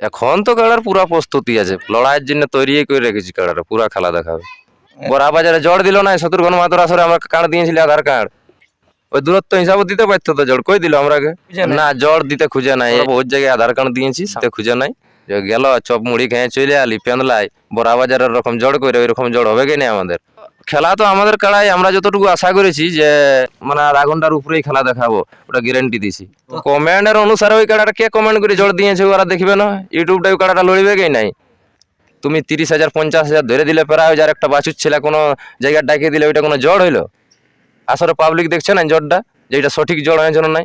এখন তো কাড়ার পুরা প্রস্তুতি আছে। লড়াইয়ের জন্য তৈরি করে রেখেছি কাড়াটা পুরা খেলা দেখাবে। বড়া বাজারে জড় দিল না শত্রুঘ্ন মাতর আসরে আমরা কার্ড দিয়েছিলি আধার কার্ড ওই দূরত্ব হিসাবে দিতে পারতো তো জড় কই দিল আমরাকে? না জড় দিতে খুঁজে নাই। ওর জায়গায় আধার কার্ড দিয়েছি সেটা খুঁজে নাই। যে গেল চপ মুড়ি খেয়ে চলে আলি পেন্দলাই বড়া বাজারের রকম জড় করে ওই রকম জড় হবে কি না আমাদের? খেলা তো আমাদের কাড়াই আমরা যতটুকু আশা করেছি যে মানে আধা ঘণ্টার উপরেই খেলা দেখাবো ওটা গ্যারেন্টি দিছি। কমেন্টের অনুসারে ওই কাড়াটা কে কমেন্ট করে জড় দিয়েছে ওরা দেখবে না? ইউটিউবটা ওই কাড়াটা লড়বে কি নাই? তুমি তিরিশ হাজার পঞ্চাশ হাজার ধরে দিলে প্রায় হাজার একটা বাছুর ছেলে কোনো জায়গায় ডাকিয়ে দিলে ওইটা কোনো জড় হইল? আসলে পাবলিক দেখছে না জড়টা যে এটা সঠিক জড় হয়েছে না নাই।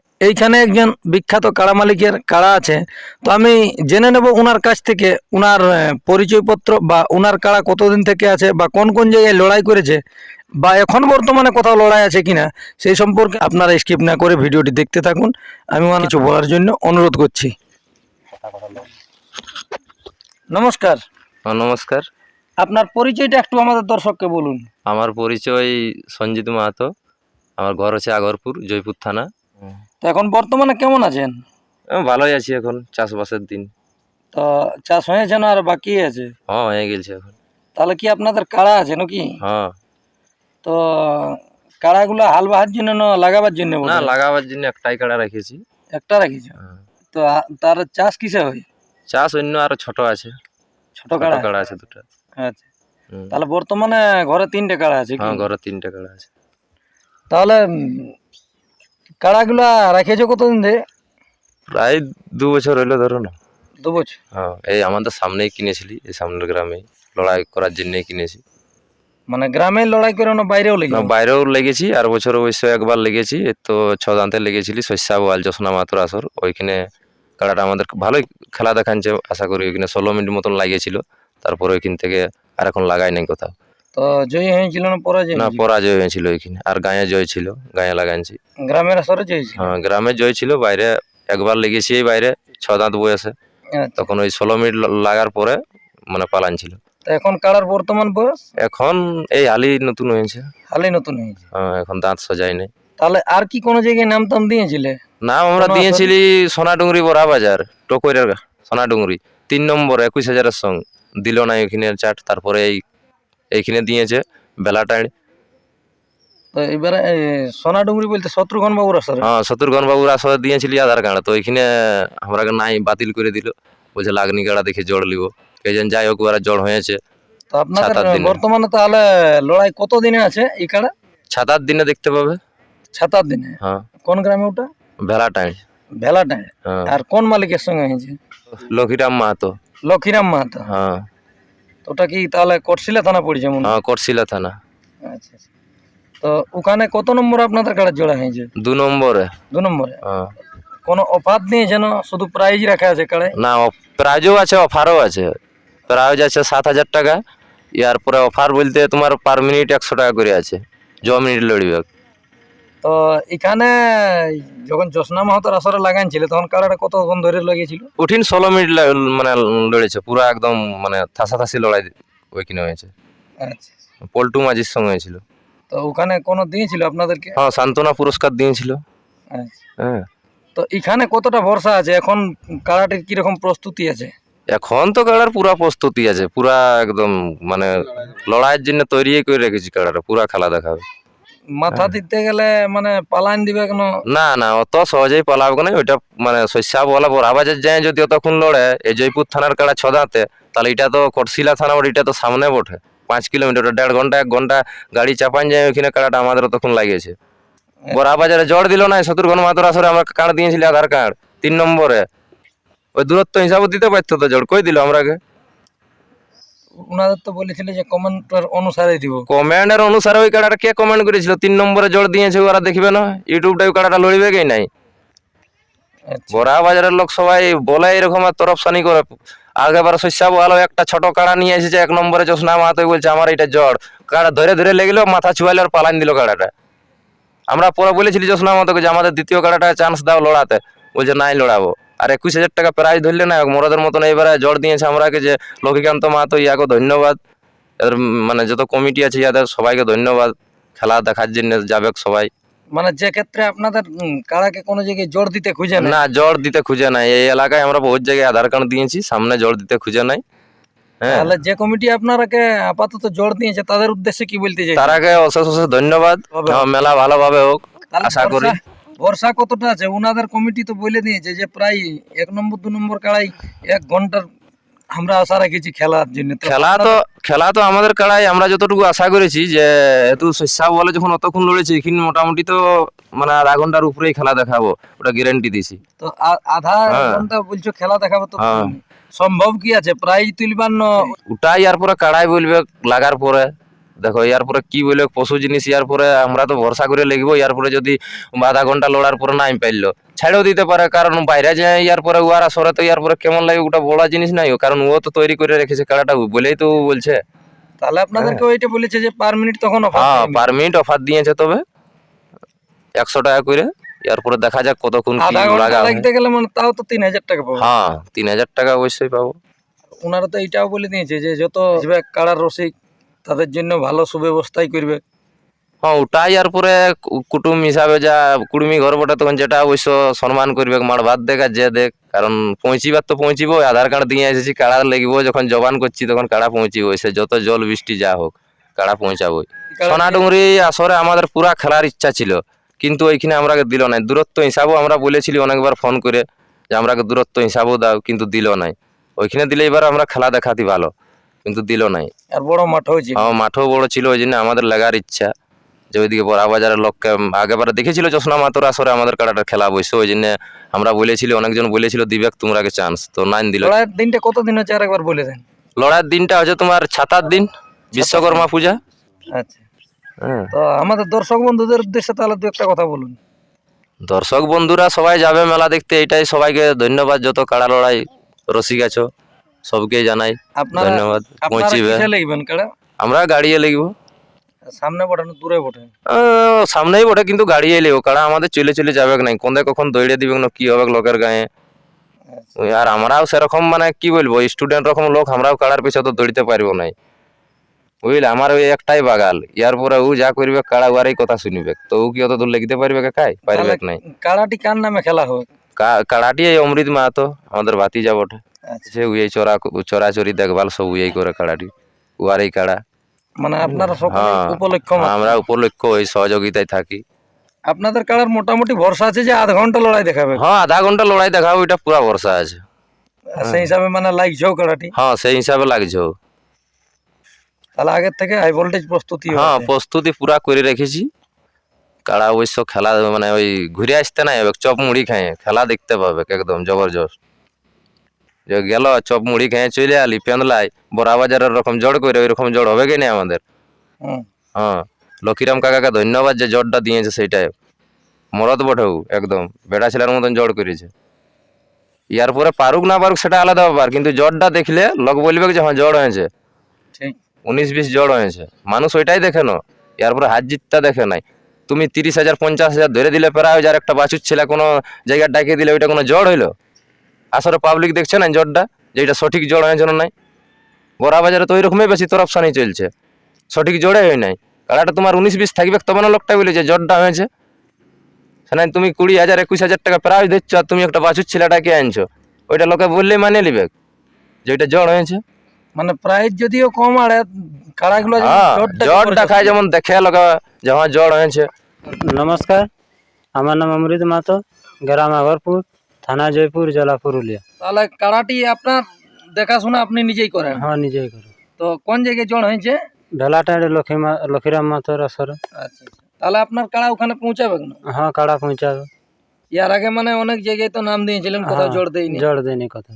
এইখানে একজন বিখ্যাত কাড়া মালিকের কাড়া আছে। তো আমি জেনে নেব ওনার কাছ থেকে ওনার পরিচয়পত্র বা ওনার কাড়া কতদিন থেকে আছে বা কোন কোন জায়গায় লড়াই করেছে বা এখন বর্তমানে কোথাও লড়াই আছে কিনা সেই সম্পর্কে আপনারা স্কিপ না করে ভিডিওটি দেখতে থাকুন। আমি ওনার কিছু বলার জন্য অনুরোধ করছি। নমস্কার। হ্যাঁ, নমস্কার। আপনার পরিচয়টা একটু আমাদের দর্শককে বলুন। আমার পরিচয় সঞ্জিত মাহাতো। আমার ঘর হচ্ছে আগরপুর জয়পুর থানা। তো এখন বর্তমানে কেমন আছেন? ভালোই আছি এখন চাষবাসের দিন। তো চাষ হয়েছে না আর বাকি আছে? হ্যাঁ হয়ে গেছে এখন। তাহলে কি আপনাদের কাড়া আছে নাকি? হ্যাঁ। তো কাড়াগুলো হাল বাহার জন্য না লাগাবার জন্য না লাগাবার জন্য একটাই কাড়া রেখেছি। একটা রেখেছি? হ্যাঁ। তো তার চাষ কিসে হয়? চাষ অন্য আরও ছোট আছে। ছোট কাড়া? কাড়া আছে দুটো। আচ্ছা। তাহলে বর্তমানে ঘরে তিনটে কাড়া আছে কি? হ্যাঁ ঘরে তিনটে কাড়া আছে। তাহলে কাড়াগুলা রাখেছো কতদিন ধরে? প্রায় দু বছর হইল ধরো না দু বছর? হ্যাঁ এই আমাদের সামনেই কিনেছিলি এই সামনের গ্রামে লড়াই করার জন্যই কিনেছি। মানে গ্রামে লড়াই করে না বাইরেও লেগে বাইরেও লেগেছি আর বছর অবশ্য একবার লেগেছি তো ছ দান্তে লেগেছিলি শস্যা বোয়াল জোসনা মাতুর আসর ওইখানে কাড়াটা আমাদের ভালোই খেলা দেখাচ্ছে আশা করি ওইখানে ষোলো মিনিট মতন লাগিয়েছিল তারপর ওইখান থেকে আর এখন লাগাই নাই কোথাও। তো জয়ী হয়েছিল না পরাজয় না পরাজয় হয়েছিল ওইখানে আর গায়ে জয় ছিল গায়ে লাগাইছি। গ্রামের আসরে জয়ী হ্যাঁ গ্রামে জয় ছিল বাইরে একবার লেগেছি এই বাইরে ছ দাঁত বয়সে। আচ্ছা। তখন ওই ষোলো মিনিট লাগার পরে মানে পালান ছিল। তো এখন কাড়ার বর্তমান বয়স? এখন এই হালি নতুন হয়েছে। হালই নতুন হয়েছে? হ্যাঁ এখন দাঁত সজাই নেই। তাহলে আর কি কোনো জায়গায় নাম টাম দিয়েছিলে? নাম আমরা দিয়েছিলি সোনাডুঙ্গরি বড়া বাজার টকইরের সোনাডুঙ্গরি তিন নম্বর একুশ হাজারের সং দিল না ওইখানে চাট তারপরে এই এইখানে দিয়েছে বেলাটাইড় এবারে সোনাডুঙ্গরি বলতে শত্রুঘ্ন বাবুর আসরে? হ্যাঁ শত্রুঘ্ন বাবুর আসলে দিয়েছিলি আধার কার্ড। তো ওইখানে আমরা নাই বাতিল করে দিল। বলছে লাগনি গাড়া দেখে জড় লিব। এই জন্য যাই হোক ওরা জড় হয়েছে। তো আপনাদের। বর্তমানে তাহলে লড়াই কত দিনে আছে এই কাড়া? সাত আট দিনে দেখতে পাবে। সাত আট দিনে? হ্যাঁ। কোন গ্রামে ওটা? বেলাটাইড় ভেলাটায় হ্যাঁ। আর কোন মালিকের সঙ্গে হয়েছে? লক্ষীরাম মাহাতো। লক্ষীরাম মাহাতো। হ্যাঁ। ওটা কি তাহলে কটশিলা থানা পড়েছে মনে হয়? করছিলা থানা। আচ্ছা আচ্ছা। তো ওখানে কত নম্বর আপনাদের কাড়া জোড়া হয়েছে? দু নম্বরে। দু নম্বরে? হ্যাঁ। কোনো অফার দিয়েছে না শুধু প্রাইজ রাখা আছে কাড়ায় না প্রাইজও আছে অফারও আছে। প্রাইজ আছে সাত হাজার টাকা। ইয়ার পরে অফার বলতে তোমার পার মিনিট একশো টাকা করে আছে। জ মিনিট লড়বে তো এখানে যখন জোসনা মাহাতোর আসরে লাগাইছিল তখন কাড়াটা কতক্ষণ ধরে লাগিয়েছিল? কঠিন ষোলো মিনিট মানে লড়েছে পুরো একদম মানে থাসাথাসি লড়াই ওইখানে হয়েছে। আচ্ছা পল্টু মাঝির সঙ্গে হয়েছিল। তো ওখানে কোনো দিয়েছিল আপনাদেরকে? হ্যাঁ সান্ত্বনা পুরস্কার দিয়েছিল। আচ্ছা। হ্যাঁ। তো এখানে কতটা ভরসা আছে? এখন কাড়াটির কীরকম প্রস্তুতি আছে? এখন তো কাড়ার পুরা প্রস্তুতি আছে পুরা একদম মানে লড়াইয়ের জন্য তৈরি করে রেখেছি কাড়াটা পুরা খেলা দেখাবে। মাথা দিতে গেলে মানে পালান দিবে কেন? না না অত সহজেই পালাবে না ওইটা মানে শস্যা বলা বড়। আবাজের যায় যদি অতক্ষণ লড়ে এই জয়পুর থানার কাড়া ছদাতে তাহলে এটা তো কটশিলা থানা ওর এটা তো সামনে বটে। পাঁচ কিলোমিটার ওটা দেড় ঘণ্টা এক ঘণ্টা গাড়ি চাপান যায় ওইখানে কাড়াটা আমাদের তখন লাগিয়েছে। বড়া বাজারে জড় দিল না শত্রুঘ্ন মাতর আসরে আমরা কার্ড দিয়েছিলি আধার কার্ড তিন নম্বরে। ওই দূরত্ব হিসাবে দিতে পারতো তো জড় কই দিল আমরাকে? ওনাদের তো বলেছিল যে কমেন্টের অনুসারে দিব। কমেন্টের অনুসারে ওই কাড়াটা কে কমেন্ট করেছিল? তিন নম্বরে জোর দিয়েছে ওরা দেখবে না? ইউটিউবটা ওই কাড়াটা লড়িবে কি নাই? আচ্ছা। বড়া বাজারের লোক সবাই বলে এরকম আর তরফসানি করে। আগেবার শস্যা ভালো একটা ছোট কাড়া নিয়ে এসেছে এক নম্বরে জোসনা মাহাতো বলছে আমার এটা জ্বর। কাড়া ধরে ধরে লেগেলো মাথা ছুয়ালে আর পালান দিল কাড়াটা। আমরা পরে বলেছিলি জোসনা মাহাতোকে যে আমাদের দ্বিতীয় কাড়াটা চান্স দাও লড়াতে। বলছে নাই লড়াবো। আর একুশ হাজার টাকা প্রাইজ ধরলে না মরদের মতন এবারে জ্বর দিয়েছে আমরাকে যে লক্ষ্মীকান্ত মাহাতো ইয়াকে ধন্যবাদ। এদের মানে যত কমিটি আছে ইয়াদের সবাইকে ধন্যবাদ। খেলা দেখার জন্য যাবে সবাই। মানে যে ক্ষেত্রে আপনাদের কাড়াকে কোনো জায়গায় জোর দিতে খুঁজে না জ্বর দিতে খুঁজে নাই। এই এলাকায় আমরা বহুত জায়গায় আধার কার্ড দিয়েছি সামনে জ্বর দিতে খুঁজে নাই। হ্যাঁ। তাহলে যে কমিটি আপনারাকে আপাতত জোর দিয়েছে তাদের উদ্দেশ্যে কি বলতে চাই তার আগে অশেষ অশেষ ধন্যবাদ। হ্যাঁ, মেলা ভালোভাবে হোক। আশা করি। ভরসা- কতটা আছে? ওনাদের কমিটি তো বলে দিয়েছে যে প্রায় এক নম্বর দু নম্বর কাড়াই এক ঘণ্টার আমরা আশা রেখেছি খেলার জন্য। খেলা তো খেলা তো আমাদের কাড়াই আমরা যতটুকু আশা করেছি যে এত শস্যা বলে যখন অতক্ষণ লড়েছি এখানে মোটামুটি তো মানে আধা ঘণ্টার উপরেই খেলা দেখাবো ওটা গ্যারান্টি দিছি তো আধা হ্যাঁ। ঘণ্টা বলছো খেলা দেখাবো তো? হ্যাঁ। সম্ভব কি আছে? প্রাইজ তুলবার ন ওটা ইয়ার পরে কাড়াই বলবে লাগার পরে। দেখো ইয়ার পরে কি বলবে পশু জিনিস ইয়ার পরে আমরা তো ভরসা করে লিখব ইয়ার পরে যদি আধা ঘণ্টা লড়ার পরে নাই পাইলো। ছেড়েও দিতে পারে কারণ বাইরে যায় ইয়ার পরে ওয়ারা সরে তো ইয়ার পরে কেমন লাগে ওটা বড় জিনিস নাই কারণ ও তো তৈরি করে রেখেছে কাড়াটা ও বলেই তো বলছে। তাহলে আপনাদেরকে ওইটা বলেছে যে পার মিনিট তখন হ্যাঁ পার মিনিট অফার দিয়েছে তবে। একশো টাকা করে ইয়ার পরে দেখা যাক কতক্ষণ লাগতে গেলে মানে তাও তো তিন হাজার টাকা পাবো। হ্যাঁ তিন হাজার টাকা অবশ্যই পাবো। ওনারা তো এইটাও বলে দিয়েছে যে যত কাড়ার রসিক তাদের জন্য ভালো সুব্যবস্থাই করবে। হ্যাঁ ওটাই আর পরে কুটুম হিসাবে যা কুড়মি ঘর বটে তখন যেটা অবশ্য সম্মান করবে মার ভাত দেখ আর যে দেখ কারণ পৌঁছিবার তো পৌঁছিব আধার কার্ড দিয়ে এসেছি কাড়া লাগবো যখন জবান করছি তখন কাড়া পৌঁছিব সে যত জল বৃষ্টি যা হোক কাড়া পৌঁছাবো সোনাডুঙ্গরি আসরে আমাদের পুরা খেলার ইচ্ছা ছিল কিন্তু ওইখানে আমরা দিল নাই। দূরত্ব হিসাবেও আমরা বলেছিলি অনেকবার ফোন করে যে আমরাকে দূরত্ব হিসাবেও দাও কিন্তু দিল নাই। ওইখানে দিলে এবার আমরা খেলা দেখাতি ভালো। কিন্তু দিল নাই। আর বড় মাঠ হয়েছে আমার মাঠও বড় ছিল ওই জন্য আমাদের লাগার ইচ্ছা। যে ওইদিকে বড়া বাজারের লোককে আগেবারে দেখেছিল চশমা মাতর আসরে আমাদের কাটাটা খেলা বসে ওই জন্য আমরা বলেছিলি অনেকজন বলেছিল দিবেক তোমরাকে চান্স তো নাইন দিল। লড়াইয়ের দিনটা কত দিন হচ্ছে আর একবার বলে দেন। লড়াইয়ের দিনটা হচ্ছে তোমার ছাতার দিন। বিশ্বকর্মা পূজা। আচ্ছা। হ্যাঁ। তো আমাদের দর্শক বন্ধুদের উদ্দেশ্যে তাহলে দু একটা কথা বলুন। দর্শক বন্ধুরা সবাই যাবে মেলা দেখতে এটাই সবাইকে ধন্যবাদ যত কাড়া লড়াই রসিক আছো। সবকে জানাই। ধন্যবাদ। পৌঁছিবে। আমরা গাড়িয়ে লিখব। সামনে বটানো দূরে বটে? সামনেই বটে কিন্তু গাড়িয়ে লিখব কাড়া আমাদের চলে চলে যাবে নাই? কোনদে কখন দৌড়ে দিবে না কি হবে লোকের গায়ে? আর আমরাও সেরকম মানে কি বলব স্টুডেন্ট রকম লোক আমরাও কাড়ার পিছনে তো দৌড়তে পারব নাই। বুঝলে? আমার ওই একটাই বাগাল। ইয়ার পরে ও যা করবে কাড়া উয়ারই কথা শুনবে। তো ও কি অত দূর লিখতে পারবে কাকাই পারবে নাই? কাড়াটি কার নামে খেলা হবে? কাড়াটি এই অমৃত মাহাতো আমাদের ভাতিজা বটে। আচ্ছা। সে উই চড়া চড়াচড়ি দেখভাল সব উই করে কাড়াটি উয়ারই কাড়া। মানে আপনারা সকলে হ্যাঁ। উপলক্ষ। আমরা উপলক্ষ ওই সহযোগিতায় থাকি। আপনাদের কাড়ার মোটামুটি ভরসা আছে যে আধ ঘণ্টা লড়াই দেখাবে? হ্যাঁ আধা ঘণ্টা লড়াই দেখাবো ওইটা পুরা ভরসা আছে। সেই হিসাবে মানে লাগছেও কাড়াটি হ্যাঁ সেই হিসাবে লাগছে তাহলে আগের থেকে হাই ভোল্টেজ প্রস্তুতি হ্যাঁ প্রস্তুতি পুরা করে রেখেছি। কাড়া অবশ্য খেলা মানে ওই ঘুরে আসতে নাই চপ মুড়ি খায় খেলা দেখতে পাবে একদম জবরদস্ত যে গেল চপ মুড়ি খেয়ে চলে আলি পেঁদলাই বড়া বাজারের রকম জড় করে ওই রকম জড় হবে কি না আমাদের হ্যাঁ লক্ষীরাম কাকাকে ধন্যবাদ যে জড়টা দিয়েছে সেইটাই। মরদ বটেও একদম বেড়া ছেলের মতন জড় করেছে। ইয়ার পরে পারুক না পারুক সেটা আলাদা ব্যাপার কিন্তু জড়টা দেখলে লোক বলবে যে হ্যাঁ জড় হয়েছে। উনিশ বিশ জড় হয়েছে। মানুষ ওইটাই দেখে না। ইয়ার পরে হাত জিতটা দেখে নাই। তুমি তিরিশ হাজার পঞ্চাশ হাজার ধরে দিলে প্রায় যার একটা বাছুর ছেলে কোনো জায়গায় ডাকিয়ে দিলে ওইটা কোনো জড় হইল? আসলে পাবলিক দেখছে না জড়টা যে এটা সঠিক জড় হয়েছে না নাই। বড়া বাজারে তো ওই রকমই বেশি তরফসানি চলছে। সঠিক জড়ে হয় নাই। কাড়াটা তোমার উনিশ বিশ থাকবে তবে না লোকটা বলে যে জড়টা হয়েছে। সেখানে তুমি কুড়ি হাজার একুশ হাজার টাকা প্রায় দিচ্ছ আর তুমি একটা বাছুর ছেলেটাকে আনছো। ওইটা লোকে বললেই মানে নিবে যে ওইটা জড় হয়েছে। মানে প্রাইস যদিও কম আড়ে কাড়াগুলো যেমন হ্যাঁ জ্বর দেখায় যেমন দেখে লগা যে হ্যাঁ জ্বর হয়েছে। নমস্কার আমার নাম অমৃত মাতো গ্রাম আগরপুর। থানা জয়পুর জেলা পুরুলিয়া। তাহলে কাড়াটি আপনার দেখাশোনা আপনি নিজেই করেন? হ্যাঁ নিজেই করি। তো কোন জায়গায় জল হয়েছে? ভেলাটাড়ে লক্ষ্মী মা লক্ষ্মীরাম মাতোর আসরে। আচ্ছা আচ্ছা। তাহলে আপনার কাড়া ওখানে পৌঁছাবে না হ্যাঁ কাড়া পৌঁছাবে। ইয়ার আগে মানে অনেক জায়গায় তো নাম দিয়েছিলেন কোথাও হ্যাঁ, জোর দেয়নি। জড় দেয়নি কথা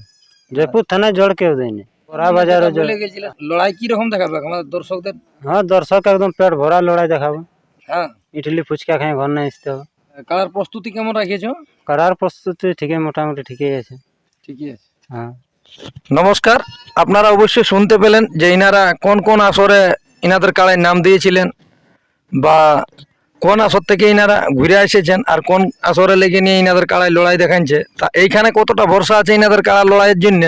জয়পুর থানায় জড় কেউ দেয়নি। বড়া বাজারে যে- বলে গেছিলেন লড়াই কি রকম দেখাবে? আমাদের দর্শকদের? হ্যাঁ দর্শক একদম পেট ভরা লড়াই দেখাবো। হ্যাঁ। ইডলি ফুচকা খেয়ে ঘর নিয়ে আসতে হবে। কালার প্রস্তুতি কেমন রাখিয়েছো করার প্রস্তুতি ঠিকই মোটামুটি ঠিকই আছে। ঠিকই আছে। হ্যাঁ। নমস্কার আপনারা অবশ্যই শুনতে পেলেন যে ইনারা কোন কোন আসরে ইনাদের কাড়ায় নাম দিয়েছিলেন বা কোন আসর থেকে ইনারা ঘুরে এসেছেন আর কোন আসরে লেগে নিয়ে ইনাদের কাড়ায় লড়াই দেখাচ্ছে তা এইখানে কতটা ভরসা আছে ইনাদের কাড়া লড়াইয়ের জন্য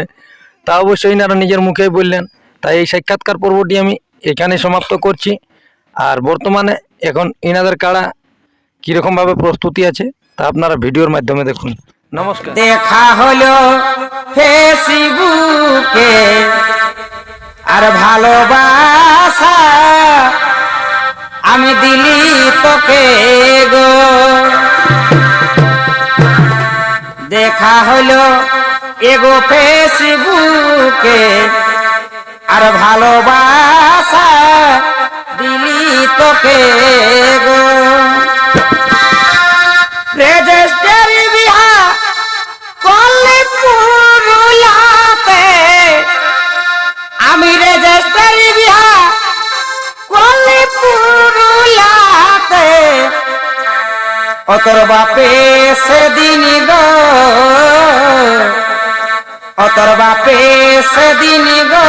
তা অবশ্যই ইনারা নিজের মুখেই বললেন। তাই এই সাক্ষাৎকার পর্বটি আমি এখানে সমাপ্ত করছি। আর বর্তমানে এখন ইনাদের কাড়া কীরকমভাবে প্রস্তুতি আছে তা আপনারা ভিডিওর মাধ্যমে দেখুন। নমস্কার। দেখা হলো ফেসবুকে, আর ভালোবাসা আমি দিলি তোকে গো। দেখা হলো এগো ফেসবুকে, আর ভালোবাসা দিলি তোকে গো। রেজিস্টারি বিহা করলে পুরুলাতে আমি রেজিস্টারি বিহা করলে পুরুলাতে অতর বাপে সেদিন গো। অতর বাপে সেদিন গো।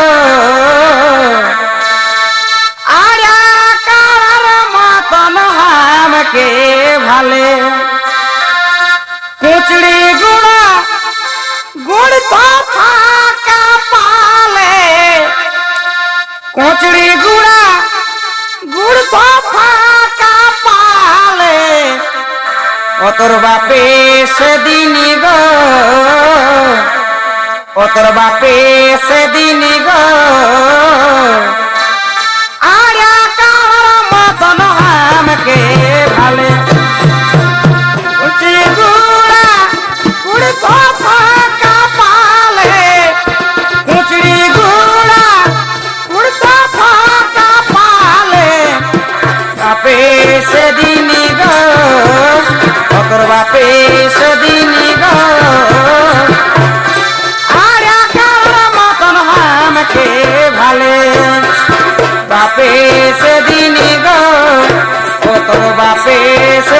আর কার মতন হামকে ভালে। কুচড়ি গুড়া, গুড় তো ফাঁকা পালে। অতর বাপে সেদিন গো অতর বাপে সেদিন গো। আরে কার মতন হামকে ভালে। ভালে বাপে সেদিন গো ও তোর বাপে সে